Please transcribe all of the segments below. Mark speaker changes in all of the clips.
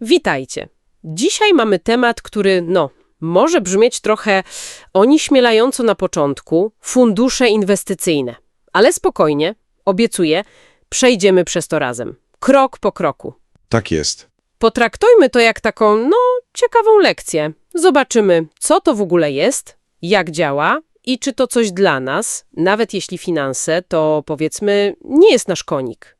Speaker 1: Witajcie. Dzisiaj mamy temat, który, no, może brzmieć trochę onieśmielająco na początku fundusze inwestycyjne. Ale spokojnie, obiecuję, przejdziemy przez to razem. Krok po kroku.
Speaker 2: Tak jest.
Speaker 1: Potraktujmy to jak taką, no, ciekawą lekcję. Zobaczymy, co to w ogóle jest, jak działa i czy to coś dla nas, nawet jeśli finanse, to powiedzmy, nie jest nasz konik.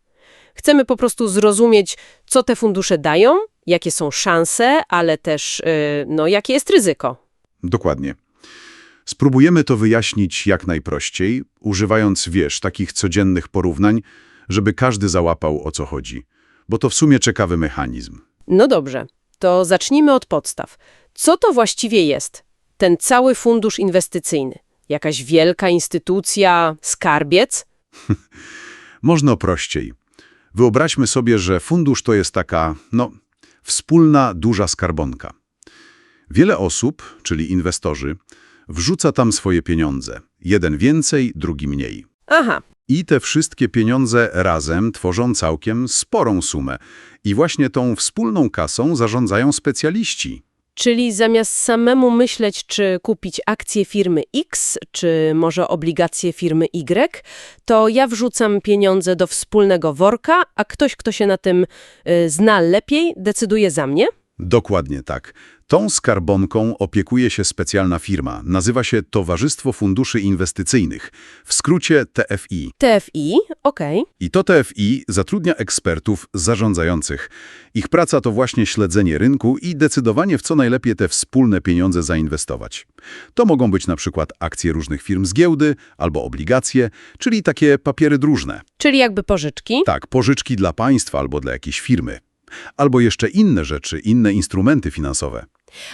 Speaker 1: Chcemy po prostu zrozumieć, co te fundusze dają, jakie są szanse, ale też, yy, no, jakie jest ryzyko.
Speaker 2: Dokładnie. Spróbujemy to wyjaśnić jak najprościej, używając, wiesz, takich codziennych porównań, żeby każdy załapał o co chodzi. Bo to w sumie ciekawy mechanizm.
Speaker 1: No dobrze, to zacznijmy od podstaw. Co to właściwie jest ten cały fundusz inwestycyjny? Jakaś wielka instytucja, skarbiec?
Speaker 2: Można prościej. Wyobraźmy sobie, że fundusz to jest taka, no, wspólna, duża skarbonka. Wiele osób, czyli inwestorzy, wrzuca tam swoje pieniądze. Jeden więcej, drugi mniej.
Speaker 1: Aha,
Speaker 2: I te wszystkie pieniądze razem tworzą całkiem sporą sumę. I właśnie tą wspólną kasą zarządzają specjaliści.
Speaker 1: Czyli zamiast samemu myśleć, czy kupić akcje firmy X, czy może obligacje firmy Y, to ja wrzucam pieniądze do wspólnego worka, a ktoś, kto się na tym y, zna lepiej, decyduje za mnie?
Speaker 2: Dokładnie tak. Tą skarbonką opiekuje się specjalna firma. Nazywa się Towarzystwo Funduszy Inwestycyjnych, w skrócie TFI.
Speaker 1: TFI, okej.
Speaker 2: I to TFI zatrudnia ekspertów zarządzających. Ich praca to właśnie śledzenie rynku i decydowanie w co najlepiej te wspólne pieniądze zainwestować. To mogą być na przykład akcje różnych firm z giełdy albo obligacje, czyli takie papiery dróżne.
Speaker 1: Czyli jakby pożyczki?
Speaker 2: Tak, pożyczki dla państwa albo dla jakiejś firmy. Albo jeszcze inne rzeczy, inne instrumenty finansowe.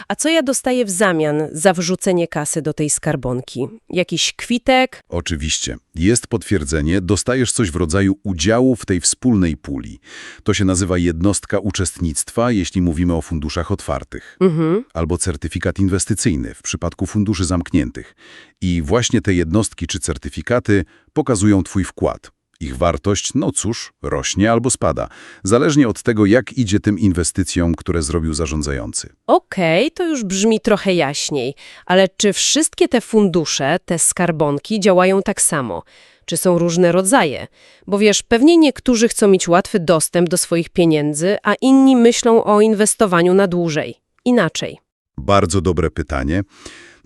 Speaker 1: A co ja dostaję w zamian za wrzucenie kasy do tej skarbonki? Jakiś kwitek?
Speaker 2: Oczywiście. Jest potwierdzenie, dostajesz coś w rodzaju udziału w tej wspólnej puli. To się nazywa jednostka uczestnictwa, jeśli mówimy o funduszach otwartych.
Speaker 1: Mhm.
Speaker 2: Albo certyfikat inwestycyjny w przypadku funduszy zamkniętych. I właśnie te jednostki czy certyfikaty pokazują Twój wkład. Ich wartość, no cóż, rośnie albo spada, zależnie od tego, jak idzie tym inwestycjom, które zrobił zarządzający.
Speaker 1: Okej, to już brzmi trochę jaśniej, ale czy wszystkie te fundusze, te skarbonki działają tak samo? Czy są różne rodzaje? Bo wiesz, pewnie niektórzy chcą mieć łatwy dostęp do swoich pieniędzy, a inni myślą o inwestowaniu na dłużej. Inaczej.
Speaker 2: Bardzo dobre pytanie.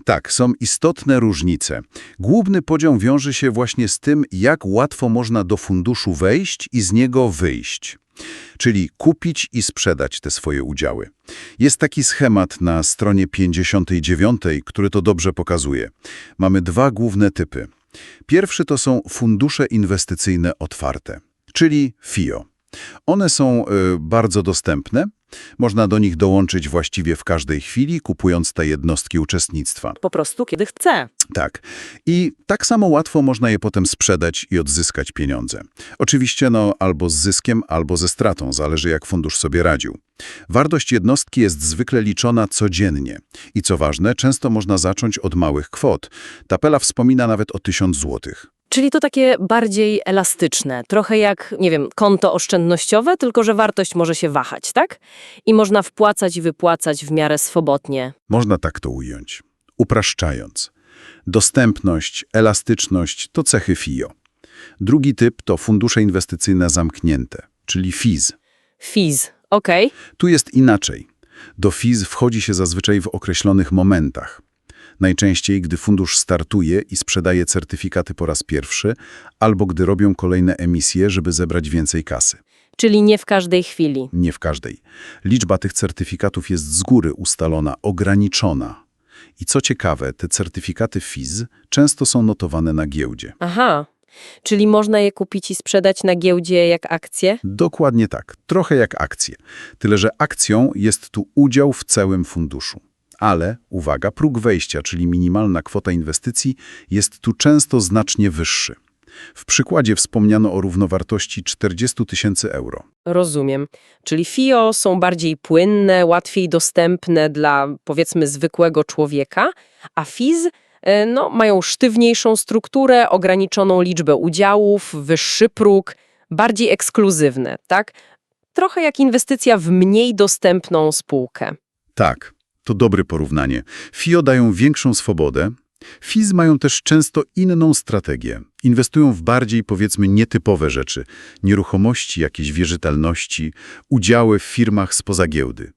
Speaker 2: Tak, są istotne różnice. Główny podział wiąże się właśnie z tym, jak łatwo można do funduszu wejść i z niego wyjść. Czyli kupić i sprzedać te swoje udziały. Jest taki schemat na stronie 59, który to dobrze pokazuje. Mamy dwa główne typy. Pierwszy to są fundusze inwestycyjne otwarte, czyli FIO. One są y, bardzo dostępne. Można do nich dołączyć właściwie w każdej chwili, kupując te jednostki uczestnictwa.
Speaker 1: Po prostu kiedy chcę.
Speaker 2: Tak. I tak samo łatwo można je potem sprzedać i odzyskać pieniądze. Oczywiście no albo z zyskiem, albo ze stratą, zależy jak fundusz sobie radził. Wartość jednostki jest zwykle liczona codziennie. I co ważne, często można zacząć od małych kwot. Tapela wspomina nawet o 1000 złotych.
Speaker 3: Czyli to takie bardziej elastyczne, trochę jak, nie wiem, konto oszczędnościowe, tylko że wartość może się wahać, tak? I można wpłacać i wypłacać w miarę swobodnie.
Speaker 2: Można tak to ująć. Upraszczając. Dostępność, elastyczność to cechy FIO. Drugi typ to fundusze inwestycyjne zamknięte, czyli FIZ.
Speaker 3: FIZ, okej.
Speaker 2: Tu jest inaczej. Do FIZ wchodzi się zazwyczaj w określonych momentach. Najczęściej, gdy fundusz startuje i sprzedaje certyfikaty po raz pierwszy, albo gdy robią kolejne emisje, żeby zebrać więcej kasy.
Speaker 3: Czyli nie w każdej chwili.
Speaker 2: Nie w każdej. Liczba tych certyfikatów jest z góry ustalona, ograniczona. I co ciekawe, te certyfikaty FIZ często są notowane na giełdzie.
Speaker 3: Aha. Czyli można je kupić i sprzedać na giełdzie jak akcje?
Speaker 2: Dokładnie tak, trochę jak akcje. Tyle, że akcją jest tu udział w całym funduszu. Ale, uwaga, próg wejścia, czyli minimalna kwota inwestycji, jest tu często znacznie wyższy. W przykładzie wspomniano o równowartości 40 tysięcy euro.
Speaker 1: Rozumiem. Czyli FIO są bardziej płynne, łatwiej dostępne dla, powiedzmy, zwykłego człowieka, a FIZ e, no, mają sztywniejszą strukturę, ograniczoną liczbę udziałów, wyższy próg, bardziej ekskluzywne, tak? trochę jak inwestycja w mniej dostępną spółkę.
Speaker 2: Tak, to dobre porównanie. FIO dają większą swobodę. FIZ mają też często inną strategię. Inwestują w bardziej, powiedzmy, nietypowe rzeczy. Nieruchomości, jakieś wierzytelności, udziały w firmach spoza giełdy.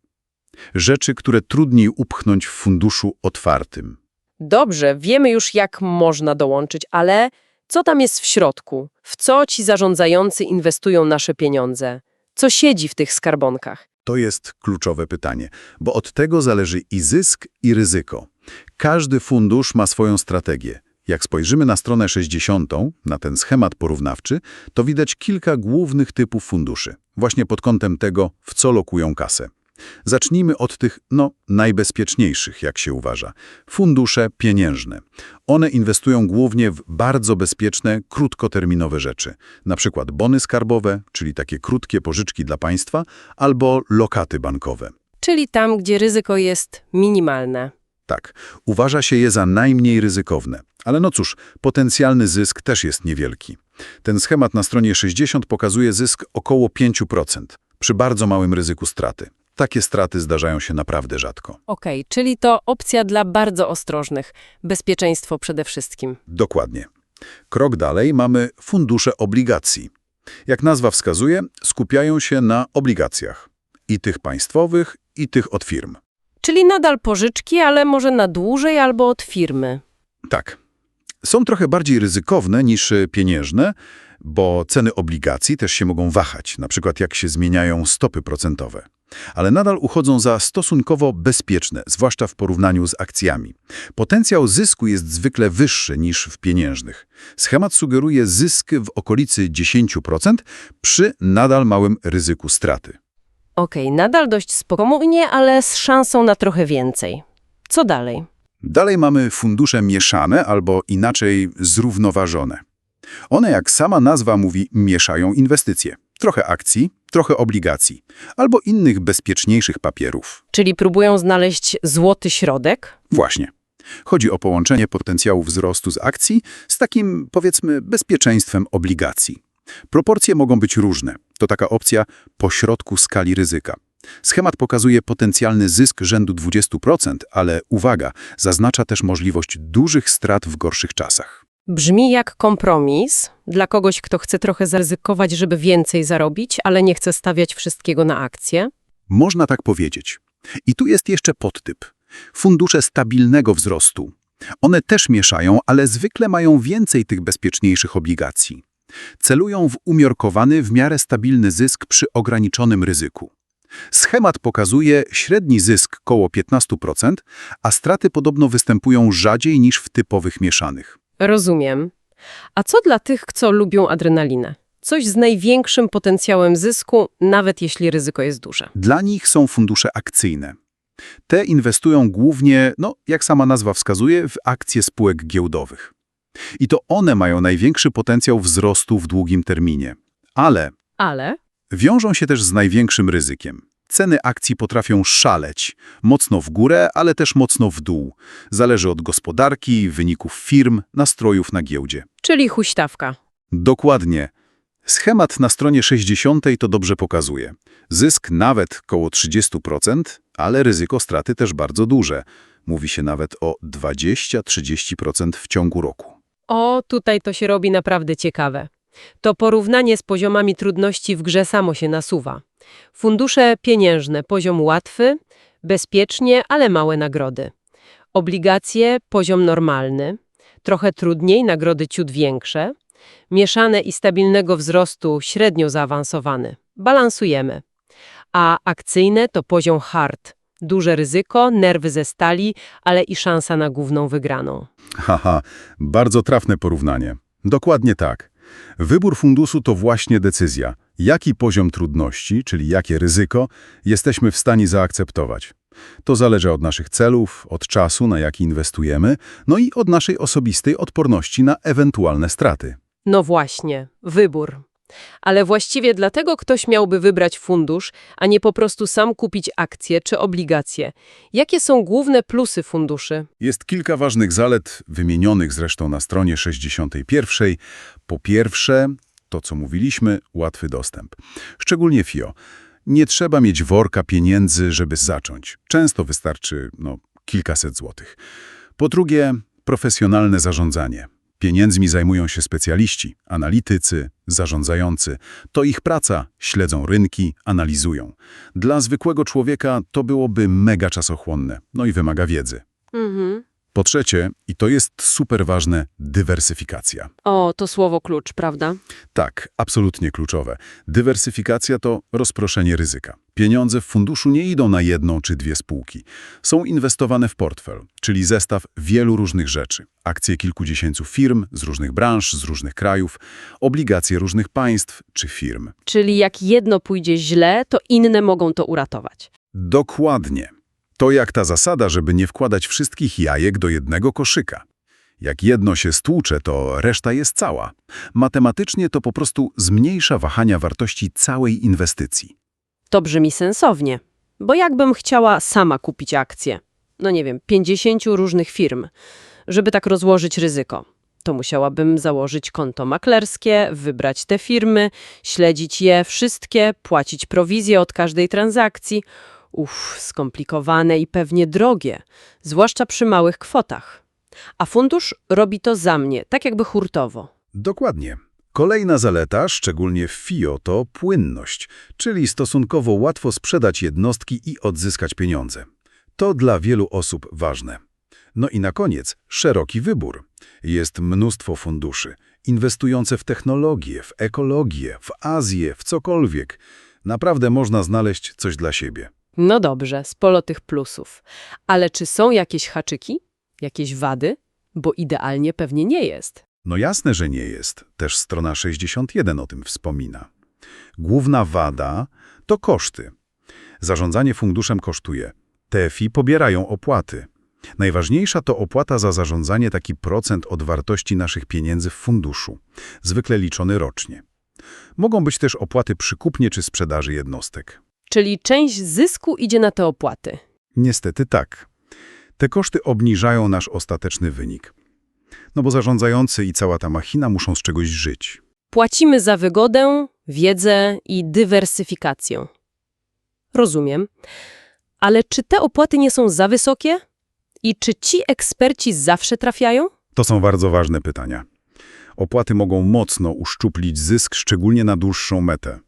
Speaker 2: Rzeczy, które trudniej upchnąć w funduszu otwartym.
Speaker 1: Dobrze, wiemy już jak można dołączyć, ale co tam jest w środku? W co ci zarządzający inwestują nasze pieniądze? Co siedzi w tych skarbonkach?
Speaker 2: To jest kluczowe pytanie, bo od tego zależy i zysk, i ryzyko. Każdy fundusz ma swoją strategię. Jak spojrzymy na stronę 60, na ten schemat porównawczy, to widać kilka głównych typów funduszy, właśnie pod kątem tego, w co lokują kasę. Zacznijmy od tych, no, najbezpieczniejszych, jak się uważa. Fundusze pieniężne. One inwestują głównie w bardzo bezpieczne, krótkoterminowe rzeczy. Na przykład bony skarbowe, czyli takie krótkie pożyczki dla państwa, albo lokaty bankowe.
Speaker 1: Czyli tam, gdzie ryzyko jest minimalne.
Speaker 2: Tak, uważa się je za najmniej ryzykowne. Ale no cóż, potencjalny zysk też jest niewielki. Ten schemat na stronie 60 pokazuje zysk około 5%, przy bardzo małym ryzyku straty. Takie straty zdarzają się naprawdę rzadko.
Speaker 1: Okej, czyli to opcja dla bardzo ostrożnych. Bezpieczeństwo przede wszystkim.
Speaker 2: Dokładnie. Krok dalej mamy fundusze obligacji. Jak nazwa wskazuje, skupiają się na obligacjach. I tych państwowych, i tych od firm.
Speaker 1: Czyli nadal pożyczki, ale może na dłużej albo od firmy.
Speaker 2: Tak. Są trochę bardziej ryzykowne niż pieniężne, bo ceny obligacji też się mogą wahać, na przykład jak się zmieniają stopy procentowe. Ale nadal uchodzą za stosunkowo bezpieczne, zwłaszcza w porównaniu z akcjami. Potencjał zysku jest zwykle wyższy niż w pieniężnych. Schemat sugeruje zysk w okolicy 10% przy nadal małym ryzyku straty.
Speaker 1: Okej, nadal dość spokojnie, ale z szansą na trochę więcej. Co dalej?
Speaker 2: Dalej mamy fundusze mieszane albo inaczej zrównoważone. One, jak sama nazwa mówi, mieszają inwestycje. Trochę akcji, trochę obligacji albo innych bezpieczniejszych papierów.
Speaker 1: Czyli próbują znaleźć złoty środek?
Speaker 2: Właśnie. Chodzi o połączenie potencjału wzrostu z akcji z takim, powiedzmy, bezpieczeństwem obligacji. Proporcje mogą być różne. To taka opcja pośrodku skali ryzyka. Schemat pokazuje potencjalny zysk rzędu 20%, ale uwaga, zaznacza też możliwość dużych strat w gorszych czasach.
Speaker 1: Brzmi jak kompromis dla kogoś, kto chce trochę zaryzykować, żeby więcej zarobić, ale nie chce stawiać wszystkiego na akcje.
Speaker 2: Można tak powiedzieć. I tu jest jeszcze podtyp. Fundusze stabilnego wzrostu. One też mieszają, ale zwykle mają więcej tych bezpieczniejszych obligacji. Celują w umiarkowany, w miarę stabilny zysk przy ograniczonym ryzyku. Schemat pokazuje średni zysk koło 15%, a straty podobno występują rzadziej niż w typowych mieszanych.
Speaker 1: Rozumiem. A co dla tych, co lubią adrenalinę? Coś z największym potencjałem zysku, nawet jeśli ryzyko jest duże.
Speaker 2: Dla nich są fundusze akcyjne. Te inwestują głównie, no jak sama nazwa wskazuje, w akcje spółek giełdowych. I to one mają największy potencjał wzrostu w długim terminie. Ale
Speaker 1: Ale
Speaker 2: wiążą się też z największym ryzykiem. Ceny akcji potrafią szaleć, mocno w górę, ale też mocno w dół. Zależy od gospodarki, wyników firm, nastrojów na giełdzie.
Speaker 1: czyli huśtawka.
Speaker 2: Dokładnie. Schemat na stronie 60 to dobrze pokazuje. Zysk nawet koło 30%, ale ryzyko straty też bardzo duże. Mówi się nawet o 20-30% w ciągu roku.
Speaker 1: O, tutaj to się robi naprawdę ciekawe. To porównanie z poziomami trudności w grze samo się nasuwa. Fundusze pieniężne, poziom łatwy, bezpiecznie, ale małe nagrody. Obligacje, poziom normalny, trochę trudniej, nagrody ciut większe. Mieszane i stabilnego wzrostu, średnio zaawansowany. Balansujemy. A akcyjne to poziom hard. Duże ryzyko, nerwy ze stali, ale i szansa na główną wygraną.
Speaker 2: Haha, bardzo trafne porównanie. Dokładnie tak. Wybór funduszu to właśnie decyzja, jaki poziom trudności, czyli jakie ryzyko, jesteśmy w stanie zaakceptować. To zależy od naszych celów, od czasu, na jaki inwestujemy, no i od naszej osobistej odporności na ewentualne straty.
Speaker 1: No właśnie, wybór. Ale właściwie dlatego ktoś miałby wybrać fundusz, a nie po prostu sam kupić akcje czy obligacje. Jakie są główne plusy funduszy?
Speaker 2: Jest kilka ważnych zalet, wymienionych zresztą na stronie 61. Po pierwsze, to co mówiliśmy, łatwy dostęp. Szczególnie FIO. Nie trzeba mieć worka pieniędzy, żeby zacząć. Często wystarczy no, kilkaset złotych. Po drugie, profesjonalne zarządzanie. Pieniędzmi zajmują się specjaliści, analitycy, zarządzający. To ich praca, śledzą rynki, analizują. Dla zwykłego człowieka to byłoby mega czasochłonne, no i wymaga wiedzy.
Speaker 3: Mhm.
Speaker 2: Po trzecie, i to jest super ważne, dywersyfikacja.
Speaker 3: O, to słowo klucz, prawda?
Speaker 2: Tak, absolutnie kluczowe. Dywersyfikacja to rozproszenie ryzyka. Pieniądze w funduszu nie idą na jedną czy dwie spółki. Są inwestowane w portfel, czyli zestaw wielu różnych rzeczy. Akcje kilkudziesięciu firm z różnych branż, z różnych krajów, obligacje różnych państw czy firm.
Speaker 3: Czyli jak jedno pójdzie źle, to inne mogą to uratować.
Speaker 2: Dokładnie. To jak ta zasada, żeby nie wkładać wszystkich jajek do jednego koszyka. Jak jedno się stłucze, to reszta jest cała. Matematycznie to po prostu zmniejsza wahania wartości całej inwestycji.
Speaker 3: To brzmi sensownie, bo jakbym chciała sama kupić akcje, no nie wiem, 50 różnych firm, żeby tak rozłożyć ryzyko, to musiałabym założyć konto maklerskie, wybrać te firmy, śledzić je wszystkie, płacić prowizję od każdej transakcji. Uff, skomplikowane i pewnie drogie, zwłaszcza przy małych kwotach. A fundusz robi to za mnie, tak jakby hurtowo.
Speaker 2: Dokładnie. Kolejna zaleta, szczególnie w FIO, to płynność, czyli stosunkowo łatwo sprzedać jednostki i odzyskać pieniądze. To dla wielu osób ważne. No i na koniec szeroki wybór. Jest mnóstwo funduszy, inwestujące w technologię, w ekologię, w Azję, w cokolwiek. Naprawdę można znaleźć coś dla siebie.
Speaker 3: No dobrze, sporo tych plusów. Ale czy są jakieś haczyki? Jakieś wady? Bo idealnie pewnie nie jest.
Speaker 2: No jasne, że nie jest. Też strona 61 o tym wspomina. Główna wada to koszty. Zarządzanie funduszem kosztuje. TFI pobierają opłaty. Najważniejsza to opłata za zarządzanie taki procent od wartości naszych pieniędzy w funduszu, zwykle liczony rocznie. Mogą być też opłaty przy kupnie czy sprzedaży jednostek.
Speaker 3: Czyli część zysku idzie na te opłaty.
Speaker 2: Niestety tak. Te koszty obniżają nasz ostateczny wynik. No bo zarządzający i cała ta machina muszą z czegoś żyć.
Speaker 3: Płacimy za wygodę, wiedzę i dywersyfikację. Rozumiem. Ale czy te opłaty nie są za wysokie? I czy ci eksperci zawsze trafiają?
Speaker 2: To są bardzo ważne pytania. Opłaty mogą mocno uszczuplić zysk, szczególnie na dłuższą metę.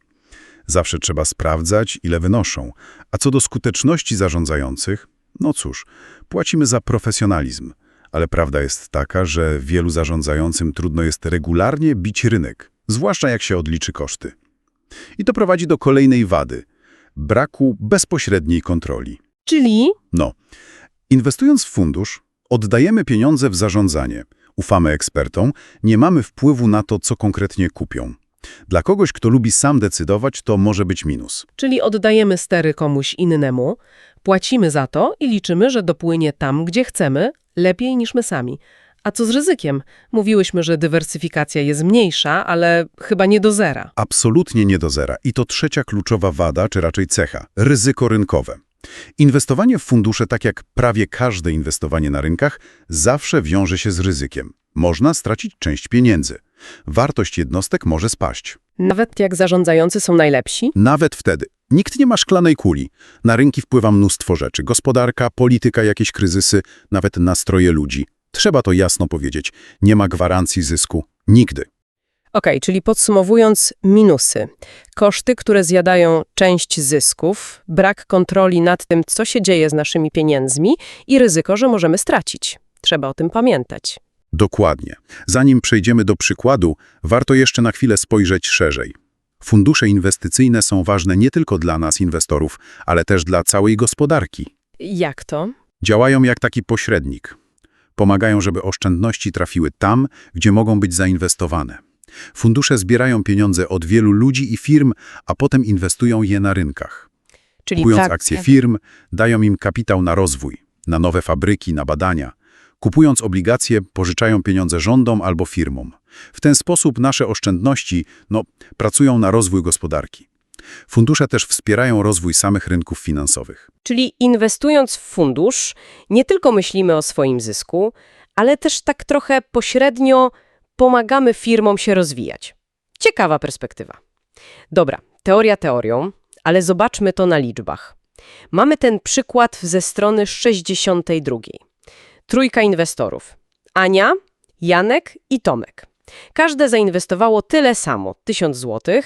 Speaker 2: Zawsze trzeba sprawdzać, ile wynoszą. A co do skuteczności zarządzających, no cóż, płacimy za profesjonalizm. Ale prawda jest taka, że wielu zarządzającym trudno jest regularnie bić rynek, zwłaszcza jak się odliczy koszty. I to prowadzi do kolejnej wady – braku bezpośredniej kontroli.
Speaker 3: Czyli
Speaker 2: No, inwestując w fundusz, oddajemy pieniądze w zarządzanie, ufamy ekspertom, nie mamy wpływu na to, co konkretnie kupią. Dla kogoś, kto lubi sam decydować, to może być minus.
Speaker 1: Czyli oddajemy stery komuś innemu, płacimy za to i liczymy, że dopłynie tam, gdzie chcemy, lepiej niż my sami. A co z ryzykiem? Mówiłyśmy, że dywersyfikacja jest mniejsza, ale chyba nie do zera.
Speaker 2: Absolutnie nie do zera. I to trzecia kluczowa wada, czy raczej cecha – ryzyko rynkowe. Inwestowanie w fundusze, tak jak prawie każde inwestowanie na rynkach, zawsze wiąże się z ryzykiem. Można stracić część pieniędzy. Wartość jednostek może spaść.
Speaker 1: Nawet jak zarządzający są najlepsi?
Speaker 2: Nawet wtedy. Nikt nie ma szklanej kuli. Na rynki wpływa mnóstwo rzeczy. Gospodarka, polityka, jakieś kryzysy, nawet nastroje ludzi. Trzeba to jasno powiedzieć. Nie ma gwarancji zysku. Nigdy.
Speaker 1: Okej, czyli podsumowując, minusy. Koszty, które zjadają część zysków, brak kontroli nad tym, co się dzieje z naszymi pieniędzmi i ryzyko, że możemy stracić. Trzeba o tym pamiętać.
Speaker 2: Dokładnie. Zanim przejdziemy do przykładu, warto jeszcze na chwilę spojrzeć szerzej. Fundusze inwestycyjne są ważne nie tylko dla nas, inwestorów, ale też dla całej gospodarki.
Speaker 1: Jak to?
Speaker 2: Działają jak taki pośrednik. Pomagają, żeby oszczędności trafiły tam, gdzie mogą być zainwestowane. Fundusze zbierają pieniądze od wielu ludzi i firm, a potem inwestują je na rynkach.
Speaker 1: Czyli
Speaker 2: Kupując
Speaker 1: tak,
Speaker 2: akcje firm, dają im kapitał na rozwój, na nowe fabryki, na badania. Kupując obligacje, pożyczają pieniądze rządom albo firmom. W ten sposób nasze oszczędności no, pracują na rozwój gospodarki. Fundusze też wspierają rozwój samych rynków finansowych.
Speaker 1: Czyli inwestując w fundusz, nie tylko myślimy o swoim zysku, ale też tak trochę pośrednio pomagamy firmom się rozwijać. Ciekawa perspektywa. Dobra, teoria teorią, ale zobaczmy to na liczbach. Mamy ten przykład ze strony 62. Trójka inwestorów. Ania, Janek i Tomek. Każde zainwestowało tyle samo, 1000 zł,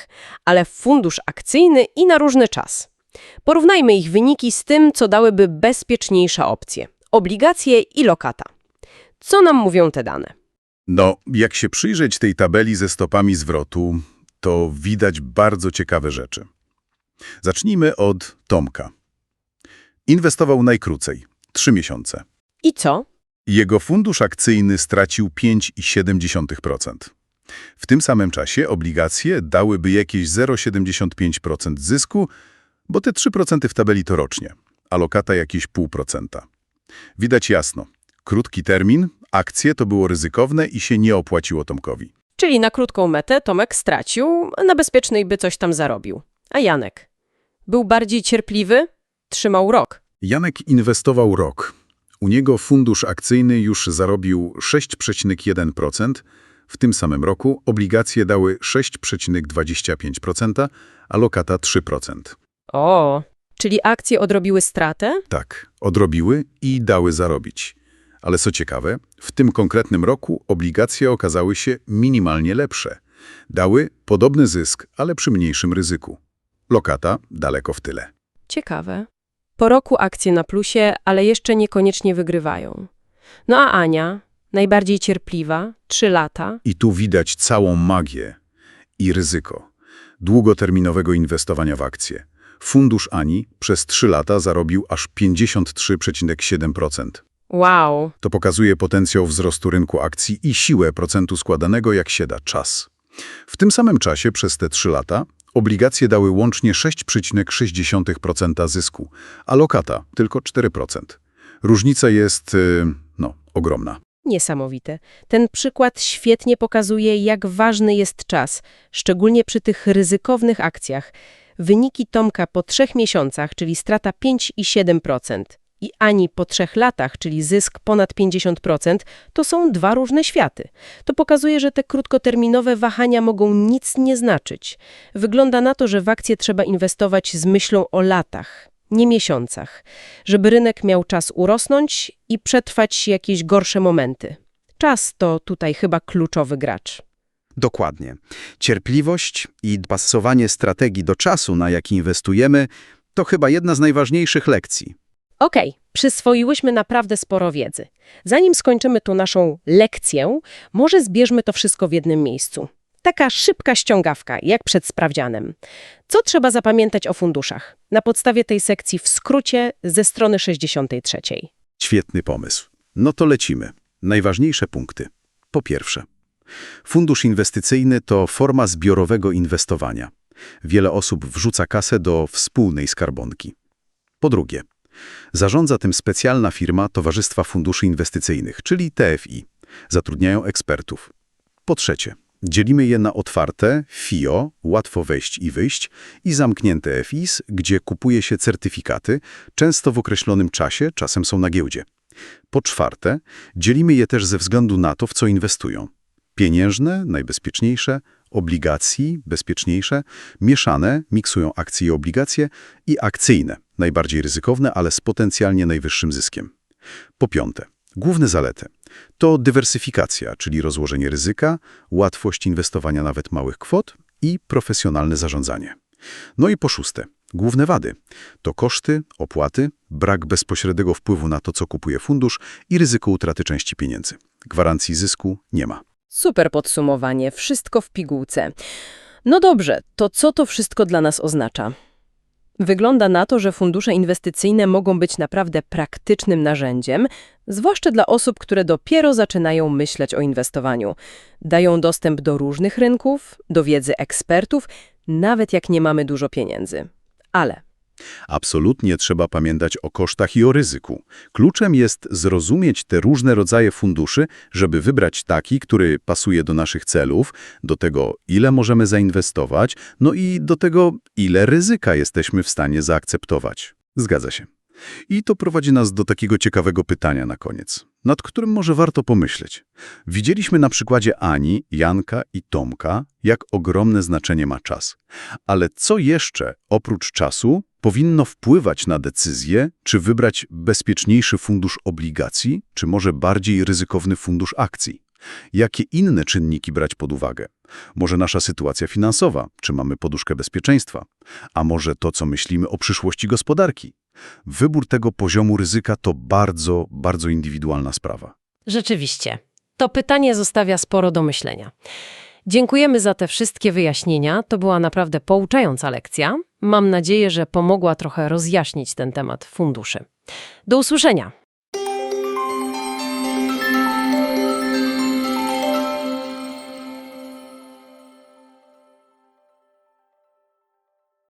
Speaker 1: ale w fundusz akcyjny i na różny czas. Porównajmy ich wyniki z tym, co dałyby bezpieczniejsze opcje. Obligacje i lokata. Co nam mówią te dane?
Speaker 2: No, jak się przyjrzeć tej tabeli ze stopami zwrotu, to widać bardzo ciekawe rzeczy. Zacznijmy od Tomka. Inwestował najkrócej, 3 miesiące.
Speaker 1: I co?
Speaker 2: Jego fundusz akcyjny stracił 5,7%. W tym samym czasie obligacje dałyby jakieś 0,75% zysku, bo te 3% w tabeli to rocznie, a lokata jakieś 0,5%. Widać jasno, krótki termin, akcje to było ryzykowne i się nie opłaciło Tomkowi.
Speaker 1: Czyli na krótką metę Tomek stracił, a na bezpiecznej by coś tam zarobił. A Janek? Był bardziej cierpliwy? Trzymał rok.
Speaker 2: Janek inwestował rok. U niego fundusz akcyjny już zarobił 6,1%, w tym samym roku obligacje dały 6,25%, a lokata 3%.
Speaker 1: O, czyli akcje odrobiły stratę?
Speaker 2: Tak, odrobiły i dały zarobić. Ale co ciekawe, w tym konkretnym roku obligacje okazały się minimalnie lepsze. Dały podobny zysk, ale przy mniejszym ryzyku. Lokata daleko w tyle.
Speaker 1: Ciekawe. Po roku akcje na plusie, ale jeszcze niekoniecznie wygrywają. No a Ania, najbardziej cierpliwa, trzy lata.
Speaker 2: I tu widać całą magię i ryzyko długoterminowego inwestowania w akcje. Fundusz Ani przez 3 lata zarobił aż 53,7%.
Speaker 1: Wow,
Speaker 2: To pokazuje potencjał wzrostu rynku akcji i siłę procentu składanego, jak się da czas. W tym samym czasie, przez te 3 lata, obligacje dały łącznie 6,6% zysku, a lokata tylko 4%. Różnica jest, y, no, ogromna.
Speaker 1: niesamowite. Ten przykład świetnie pokazuje, jak ważny jest czas, szczególnie przy tych ryzykownych akcjach. Wyniki Tomka po trzech miesiącach, czyli strata 5,7%, i Ani po trzech latach, czyli zysk ponad 50%, to są dwa różne światy. To pokazuje, że te krótkoterminowe wahania mogą nic nie znaczyć. Wygląda na to, że w akcje trzeba inwestować z myślą o latach, nie miesiącach, żeby rynek miał czas urosnąć i przetrwać jakieś gorsze momenty. Czas to tutaj chyba kluczowy gracz.
Speaker 4: Dokładnie. Cierpliwość i dopasowanie strategii do czasu, na jaki inwestujemy, to chyba jedna z najważniejszych lekcji.
Speaker 1: Okej, przyswoiłyśmy naprawdę sporo wiedzy. Zanim skończymy tu naszą lekcję, może zbierzmy to wszystko w jednym miejscu. Taka szybka ściągawka, jak przed sprawdzianem. Co trzeba zapamiętać o funduszach? Na podstawie tej sekcji w skrócie ze strony 63.
Speaker 2: Świetny pomysł. No to lecimy. Najważniejsze punkty. Po pierwsze, fundusz inwestycyjny to forma zbiorowego inwestowania. Wiele osób wrzuca kasę do wspólnej skarbonki. Po drugie, zarządza tym specjalna firma Towarzystwa Funduszy Inwestycyjnych, czyli TFI. Zatrudniają ekspertów. Po trzecie, dzielimy je na otwarte, FIO, łatwo wejść i wyjść, i zamknięte FIS, gdzie kupuje się certyfikaty, często w określonym czasie, czasem są na giełdzie. Po czwarte, dzielimy je też ze względu na to, w co inwestują. Pieniężne, najbezpieczniejsze, obligacji, bezpieczniejsze, mieszane, miksują akcje i obligacje i akcyjne, najbardziej ryzykowne, ale z potencjalnie najwyższym zyskiem. Po piąte, główne zalety to dywersyfikacja, czyli rozłożenie ryzyka, łatwość inwestowania nawet małych kwot i profesjonalne zarządzanie. No i po szóste, główne wady to koszty, opłaty, brak bezpośredniego wpływu na to, co kupuje fundusz i ryzyko utraty części pieniędzy. Gwarancji zysku nie ma.
Speaker 1: Super podsumowanie, wszystko w pigułce. No dobrze, to co to wszystko dla nas oznacza? Wygląda na to, że fundusze inwestycyjne mogą być naprawdę praktycznym narzędziem, zwłaszcza dla osób, które dopiero zaczynają myśleć o inwestowaniu. Dają dostęp do różnych rynków, do wiedzy ekspertów, nawet jak nie mamy dużo pieniędzy. Ale
Speaker 2: Absolutnie trzeba pamiętać o kosztach i o ryzyku. Kluczem jest zrozumieć te różne rodzaje funduszy, żeby wybrać taki, który pasuje do naszych celów, do tego, ile możemy zainwestować, no i do tego, ile ryzyka jesteśmy w stanie zaakceptować. Zgadza się. I to prowadzi nas do takiego ciekawego pytania na koniec, nad którym może warto pomyśleć. Widzieliśmy na przykładzie Ani, Janka i Tomka, jak ogromne znaczenie ma czas. Ale co jeszcze, oprócz czasu, powinno wpływać na decyzję, czy wybrać bezpieczniejszy fundusz obligacji, czy może bardziej ryzykowny fundusz akcji? Jakie inne czynniki brać pod uwagę? Może nasza sytuacja finansowa, czy mamy poduszkę bezpieczeństwa? A może to, co myślimy o przyszłości gospodarki? Wybór tego poziomu ryzyka to bardzo, bardzo indywidualna sprawa.
Speaker 1: Rzeczywiście. To pytanie zostawia sporo do myślenia. Dziękujemy za te wszystkie wyjaśnienia. To była naprawdę pouczająca lekcja. Mam nadzieję, że pomogła trochę rozjaśnić ten temat funduszy. Do usłyszenia.